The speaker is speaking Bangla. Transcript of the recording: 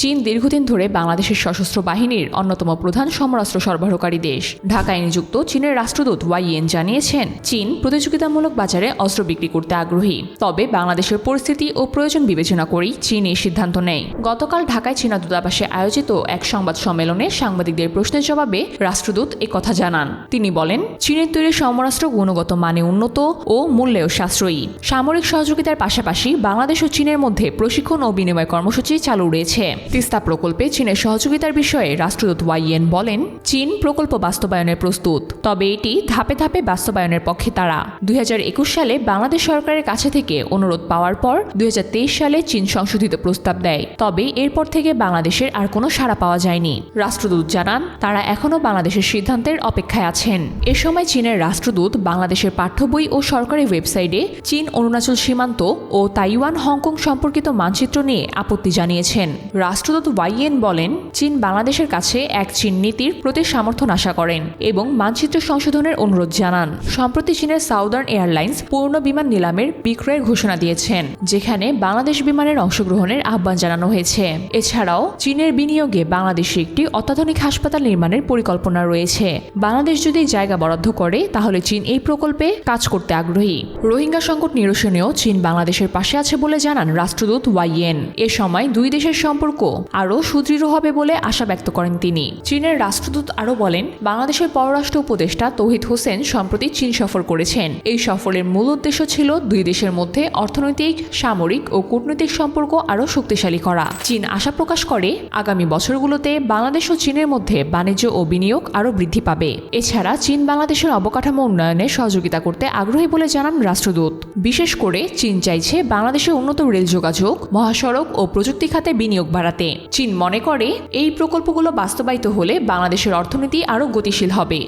চীন দীর্ঘদিন ধরে বাংলাদেশের সশস্ত্র বাহিনীর অন্যতম প্রধান সমরাস্ত্র সরবরাহকারী দেশ। ঢাকায় নিযুক্ত চীনের রাষ্ট্রদূত ওয়াইএন জানিয়েছেন, চীন প্রতিযোগিতামূলক বাজারে অস্ত্র বিক্রি করতে আগ্রহী। তবে বাংলাদেশের পরিস্থিতি ও প্রয়োজন বিবেচনা করেই চীন এই সিদ্ধান্ত নেয়। গতকাল ঢাকায় চীনা দূতাবাসে আয়োজিত এক সংবাদ সম্মেলনে সাংবাদিকদের প্রশ্নের জবাবে রাষ্ট্রদূত কথা জানান। তিনি বলেন, চীনের তৈরি সমরাস্ত্র গুণগত মানে উন্নত ও মূল্যেও সাশ্রয়ী। সামরিক সহযোগিতার পাশাপাশি বাংলাদেশ ও চীনের মধ্যে প্রশিক্ষণ ও বিনিময় কর্মসূচি চালু রয়েছে। তিস্তা প্রকল্পে চীনের সহযোগিতার বিষয়ে রাষ্ট্রদূত ওয়াইএন বলেন, চীন প্রকল্প বাস্তবায়নের প্রস্তুত, তবে এটি ধাপে ধাপে বাস্তবায়নের পক্ষে তারা। দুই হাজার একুশ সালে বাংলাদেশ সরকারের কাছে থেকে অনুরোধ পাওয়ার পর দুই হাজার তেইশ সালে চীন সংশোধিত প্রস্তাব দেয়। তবে এরপর থেকে বাংলাদেশের আর কোনো সাড়া পাওয়া যায়নি। রাষ্ট্রদূত জানান, তারা এখনও বাংলাদেশের সিদ্ধান্তের অপেক্ষায় আছেন। এ সময় চীনের রাষ্ট্রদূত বাংলাদেশের পাঠ্য বই ও সরকারি ওয়েবসাইটে চীন, অরুণাচল সীমান্ত ও তাইওয়ান, হংকং সম্পর্কিত মানচিত্র নিয়ে আপত্তি জানিয়েছেন। রাষ্ট্রদূত ওয়াইয়েন বলেন, চীন বাংলাদেশের কাছে এক চীন নীতির প্রতি সমর্থন আশা করেন এবং মানচিত্র সংশোধনের অনুরোধ জানান। সম্প্রতি চীনের সাউদার্ন এয়ারলাইন্স পূর্ণ বিমান নিলামের বিক্রয়ের ঘোষণা দিয়েছেন, যেখানে বাংলাদেশ বিমানের অংশগ্রহণের আহ্বান জানানো হয়েছে। এছাড়াও, চীনের বিনিয়োগে বাংলাদেশে একটি অত্যাধুনিক হাসপাতাল নির্মাণের পরিকল্পনা রয়েছে। বাংলাদেশ যদি জায়গা বরাদ্দ করে, তাহলে চীন এই প্রকল্পে কাজ করতে আগ্রহী। রোহিঙ্গা সংকট নিরসনেও চীন বাংলাদেশের পাশে আছে বলে জানান রাষ্ট্রদূত ওয়াইয়েন এ সময় দুই দেশের সম্পর্ক আরও সুদৃঢ় হবে বলে আশা ব্যক্ত করেন তিনি। চীনের রাষ্ট্রদূত আরও বলেন, বাংলাদেশের পররাষ্ট্র উপদেষ্টা তৌহিদ হোসেন সম্প্রতি চীন সফর করেছেন। এই সফরের মূল উদ্দেশ্য ছিল দুই দেশের মধ্যে অর্থনৈতিক, সামরিক ও কূটনৈতিক সম্পর্ক আরও শক্তিশালী করা। চীন আশা প্রকাশ করে, আগামী বছরগুলোতে বাংলাদেশ ও চীনের মধ্যে বাণিজ্য ও বিনিয়োগ আরও বৃদ্ধি পাবে। এছাড়া চীন বাংলাদেশের অবকাঠামো উন্নয়নে সহযোগিতা করতে আগ্রহী বলে জানান রাষ্ট্রদূত। বিশেষ করে চীন চাইছে বাংলাদেশের উন্নত রেল যোগাযোগ, মহাসড়ক ও প্রযুক্তি খাতে বিনিয়োগ বাড়াতে চীন মনে করে এই প্রকল্পগুলো বাস্তবায়িত হলে বাংলাদেশের অর্থনীতি আরও গতিশীল হবে।